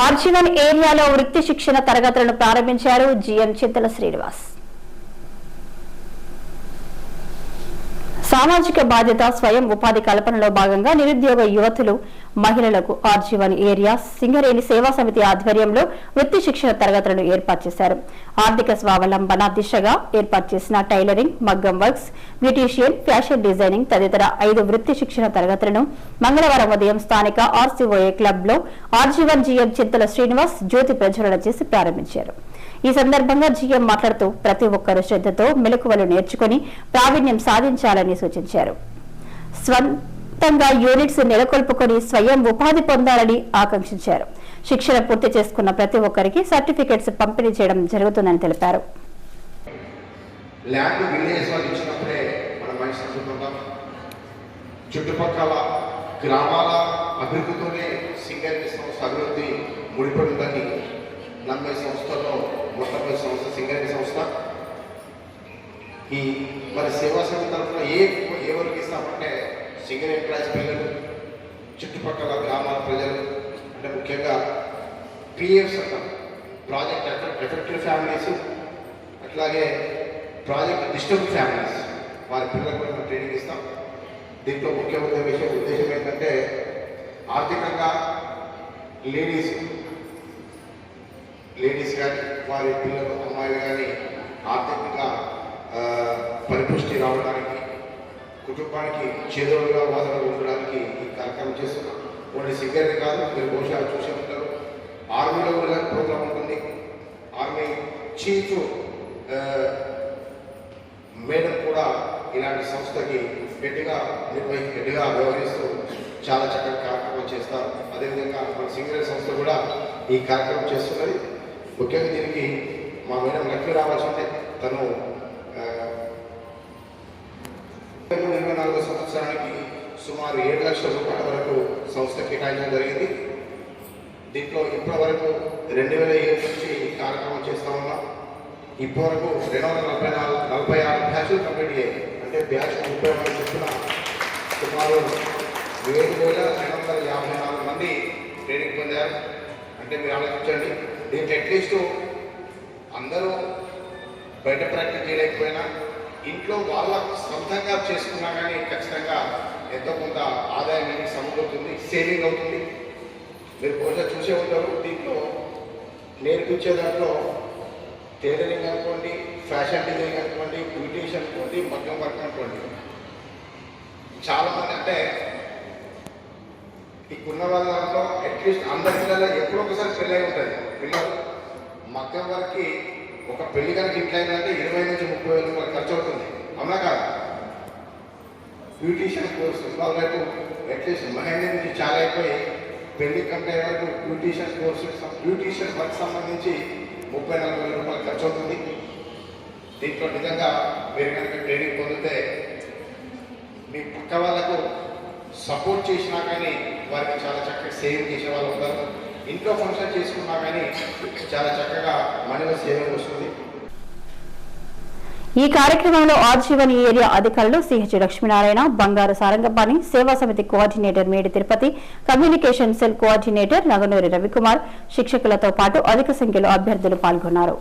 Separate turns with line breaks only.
ఆర్జివన్ ఏరియాలో వృత్తి శిక్షణ తరగతులను ప్రారంభించారు జిఎం చింతల శ్రీనివాస్. సామాజిక బాధ్యత స్వయం ఉపాధి కల్పనలో భాగంగా నిరుద్యోగ యువతులు మహిళలకు ఆర్జీవన్ ఏరియా సింగరేణి సేవా సమితి ఆధ్వర్యంలో వృత్తి శిక్షణ తరగతులను ఏర్పాటు చేశారు. ఆర్థిక స్వావలంబన దిశగా ఏర్పాటు చేసిన టైలరింగ్ మగ్గం వర్క్స్ బ్యూటీషియన్ ఫ్యాషన్ డిజైనింగ్ తదితర ఐదు వృత్తి శిక్షణ తరగతులను మంగళవారం ఉదయం స్థానిక ఆర్సీఓఏ క్లబ్లో RG one GM Chintala Srinivas జ్యోతి ప్రజ్వలన చేసి ప్రారంభించారు. ఈ సందర్భంగా జీఎం మాట్లాడుతూ ప్రతి ఒక్కరు శ్రద్ధతో మెలకువలు నేర్చుకుని ప్రావీణ్యం సాధించాలని సూచించారు. స్వంతంగా యూనిట్స్ నెలకొల్పుకొని స్వయం ఉపాధి పొందాలని ఆకాంక్షించారు. శిక్షణ పూర్తి చేసుకున్న ప్రతి ఒక్కరికి సర్టిఫికెట్స్ పంపిణీ చేయడం జరుగుతుందని తెలిపారు.
చుట్టుపక్కల గ్రామాల అభివృద్ధితోనే సింగరేణి సంస్థ అభివృద్ధి ముడిపడిందని నలభై సంస్థల్లో మొట్టమొదటి సంస్థ సింగరేణి సంస్థ. ఈ మరి సేవా సంఘం తరఫున ఏ ఏ వరకు ఇస్తామంటే సింగర్ ఎంప్లాయీస్ పిల్లలు చుట్టుపక్కల గ్రామాల ప్రజలు అంటే ముఖ్యంగా పిఎఫ్స్ అంటాం ప్రాజెక్ట్ ఎఫెక్టెడ్ ఫ్యామిలీస్ అట్లాగే ప్రాజెక్ట్ డిస్టర్బ్ ఫ్యామిలీస్ వారి పిల్లలకు మనం ట్రైనింగ్ ఇస్తాం. దీంట్లో ముఖ్య ఉద్దేశం ఉద్దేశం ఏంటంటే ఆర్థికంగా లేడీస్ లేడీస్ కానీ వారి పిల్లలు అమ్మాయిలు కానీ ఆర్థికంగా పరిపుష్టి రావడానికి కుటుంబానికి చేదోడుగా వాదన ఉండడానికి ఈ కార్యక్రమం చేస్తున్నాం. ఓన్లీ సింగర్ని కాదు మీరు బహుశా చూసే ఉంటారు. ఆర్మీలో కూడా ప్రోగ్రామ్ ఉంటుంది. ఆర్మీ చీఫ్ మేడం కూడా ఇలాంటి సంస్థకి గట్టిగా నిర్వహి గట్టిగా వ్యవహరిస్తూ చాలా చక్కగా కార్యక్రమం చేస్తారు. అదేవిధంగా మన సింగరేణి సంస్థ కూడా ఈ కార్యక్రమం చేస్తున్నది. ముఖ్యంగా దీనికి మా మేడం లక్ష్మీ రావాల్సిందే. తను నాలుగో సంవత్సరానికి సుమారు ఏడు లక్షల రూపాయల వరకు సంస్థ కేటాయించడం జరిగింది. దీంట్లో ఇప్పటి వరకు రెండు వేల ఏడు నుంచి ఈ కార్యక్రమం చేస్తా ఉన్నాం. ఇప్పటి వరకు రెండు వందల నలభై నాలుగు నలభై ఆరు బ్యాచ్లు కంప్లీట్ అయ్యాయి. అంటే బ్యాచ్ ముప్పై మంది చొప్పున సుమారు ఏడు వేల రెండు వందల యాభై నాలుగు మంది ట్రైనింగ్ పొందారు. అంటే మీరు ఆలోచించండి దీంట్లో అట్లీస్ట్ అందరూ బయట ప్రాక్టీస్ చేయలేకపోయినా ఇంట్లో వాళ్ళ సొంతంగా చేసుకున్నా కానీ ఖచ్చితంగా ఎంతో కొంత ఆదాయం అనేది సమకూరుతుంది సేవింగ్ అవుతుంది. మీరు బహుశా చూసే ఉంటారు దీంట్లో నేర్పించే దాంట్లో టైలరింగ్ అనుకోండి ఫ్యాషన్ డిజైనింగ్ అనుకోండి బ్యూటీషియన్ అనుకోండి మగ్గం వర్క్ అనుకోండి. చాలామంది అంటే ఇప్పుడున్న వాళ్ళ దాంట్లో అట్లీస్ట్ అందరి పిల్లలు ఎప్పుడో ఒకసారి అయి ఉంటుంది. పిల్లలు మగ్గం వర్క్కి ఒక పెళ్ళి కనుక ఇంట్లో అయిందంటే ఇరవై నుంచి ముప్పై వేల రూపాయలు ఖర్చు అవుతుంది. అవునా కాదు? బ్యూటీషియన్ కోర్సు వాళ్ళ అట్లీస్ట్ మహిళ నుంచి చాలా అయిపోయి పెళ్ళి కంటే వరకు బ్యూటీషియన్ కోర్సు బ్యూటీషియన్ వర్క్ సంబంధించి ముప్పై నలభై వేల రూపాయలు ఖర్చు అవుతుంది. దీంట్లో నిజంగా మీరు కనుక ట్రైనింగ్ పొందితే మీ పక్క వాళ్ళకు సపోర్ట్ చేసినా కానీ వారికి చాలా చక్కగా సేవింగ్ చేసే వాళ్ళు ఉంటారు. ఇంట్లో ఫంక్షన్ చేసుకున్నా కానీ చాలా చక్కగా మనలో సేవింగ్ వస్తుంది.
ఈ కార్యక్రమంలో ఆర్జీవన్ ఏరియా అధికారులు CH Lakshminarayana Bangaru Sarangapani Seva Samiti coordinator Medi Tirupati communication cell coordinator Naganuri Ravikumar. శిక్షకులతో పాటు అధిక సంఖ్యలో అభ్యర్థులు పాల్గొన్నారు.